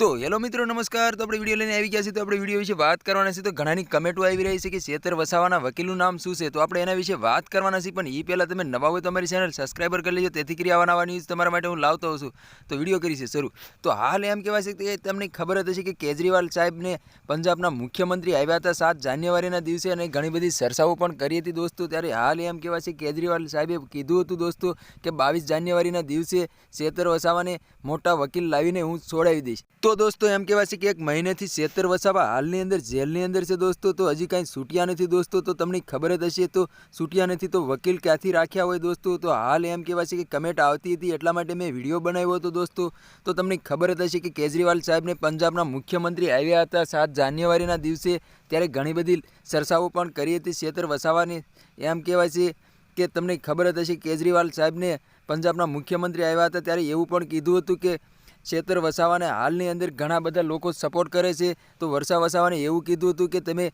તો હેલો મિત્રો, નમસ્કાર. તો આપણે વીડિયો લઈને આવી ગયા છે તો આપણે વીડિયો વિશે વાત કરવાના છે તો ઘણાની કમેન્ટો આવી રહી છે કે શેતર વસાવાના વકીલનું નામ શું છે? તો આપણે એના વિશે વાત કરવાના છીએ. પણ એ પહેલાં તમે નવા હોય તમારી ચેનલ સબસ્ક્રાઈબર કરી લેજો. તેથી કરી આવા નવા ન્યૂઝ તમારા માટે હું લાવતો હોઉં છું. તો વીડિયો કરી છે શરૂ. તો હાલ એમ કહેવાય છે કે તમને ખબર હશે કે કેજરીવાલ સાહેબને પંજાબના મુખ્યમંત્રી આવ્યા હતા સાત જાન્યુઆરીના દિવસે અને ઘણી બધી ચર્ચાઓ પણ કરી હતી દોસ્તો. ત્યારે હાલ એમ કહેવાય છે કેજરીવાલ સાહેબે કીધું હતું દોસ્તો કે બાવીસ જાન્યુઆરીના દિવસે શેતર વસાવાને મોટા વકીલ લાવીને હું છોડાવી દઈશ. તો દોસ્તો, એમ કહેવાય છે કે એક મહિનેથી શેતર વસાવા હાલની અંદર, જેલની અંદર છે દોસ્તો, તો હજી કાંઈ છૂટ્યા નથી દોસ્તો, તો તમને ખબર જ હશે, તો છૂટ્યા નથી તો વકીલ ક્યાંથી રાખ્યા હોય દોસ્તો? તો હાલ એમ કહેવાય છે કે કમેન્ટ આવતી હતી, એટલા માટે મેં વીડિયો બનાવ્યો હતો દોસ્તો. તો તમને ખબર જ હશે કે કેજરીવાલ સાહેબને પંજાબના મુખ્યમંત્રી આવ્યા હતા સાત જાન્યુઆરીના દિવસે, ત્યારે ઘણી બધી ચર્ચાઓ પણ કરી હતી શેતર વસાવાની. એમ કહેવાય છે કે તમને ખબર જ હશે, કેજરીવાલ સાહેબને પંજાબના મુખ્યમંત્રી આવ્યા હતા, ત્યારે એવું પણ કીધું હતું કે શેતર વસાવાને હાલની અંદર ઘણા બધા લોકો સપોર્ટ કરે છે. તો વર્ષા વસાવાને એવું કીધું હતું કે તમે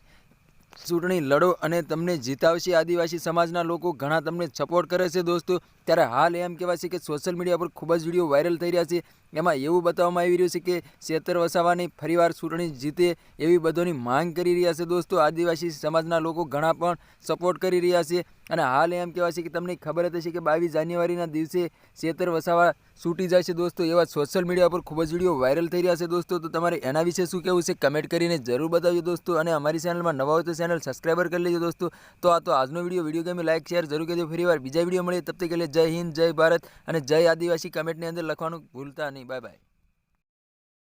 ચૂંટણી લડો અને તમને જીતાવશે આદિવાસી સમાજના લોકો ઘણા તમને સપોર્ટ કરે છે દોસ્તો. ત્યારે હાલ એમ કહેવાય છે કે સોશિયલ મીડિયા પર ખૂબ જ વીડિયો વાયરલ થઈ રહ્યા છે. એમાં એવું બતાવવામાં આવી રહ્યું છે કે શેતર વસાવાની ફરીવાર ચૂંટણી જીતે એવી બધોની માંગ કરી રહ્યા છે દોસ્તો. આદિવાસી સમાજના લોકો ઘણા પણ સપોર્ટ કરી રહ્યા છે. અને હાલ એમ કહેવાય છે કે તમને ખબર હશે કે બાવીસ જાન્યુઆરીના દિવસે શેતર વસાવા છૂટી જાય છે દોસ્તો. એવા સોશિયલ મીડિયા પર ખૂબ જ વીડિયો વાયરલ થઈ રહ્યા છે દોસ્તો. તો તમારે એના વિશે શું કહેવું છે કમેન્ટ કરીને જરૂર બતાવજો દોસ્તો. અને અમારી ચેનલમાં નવા હોય તો ચેનલ સબસ્ક્રાઈબર કરી લેજો દોસ્તો. તો આ તો આજનો વીડિયો વીડિયો ગમે લાઈક શેર જરૂર કહેજો ફરી વાર બીજા વીડિયો મળીએ. તબ તક કહે જય હિન્દ, જય ભારત અને જય આદિવાસી કમેન્ટની અંદર લખવાનું ભૂલતા નહીં. Bye bye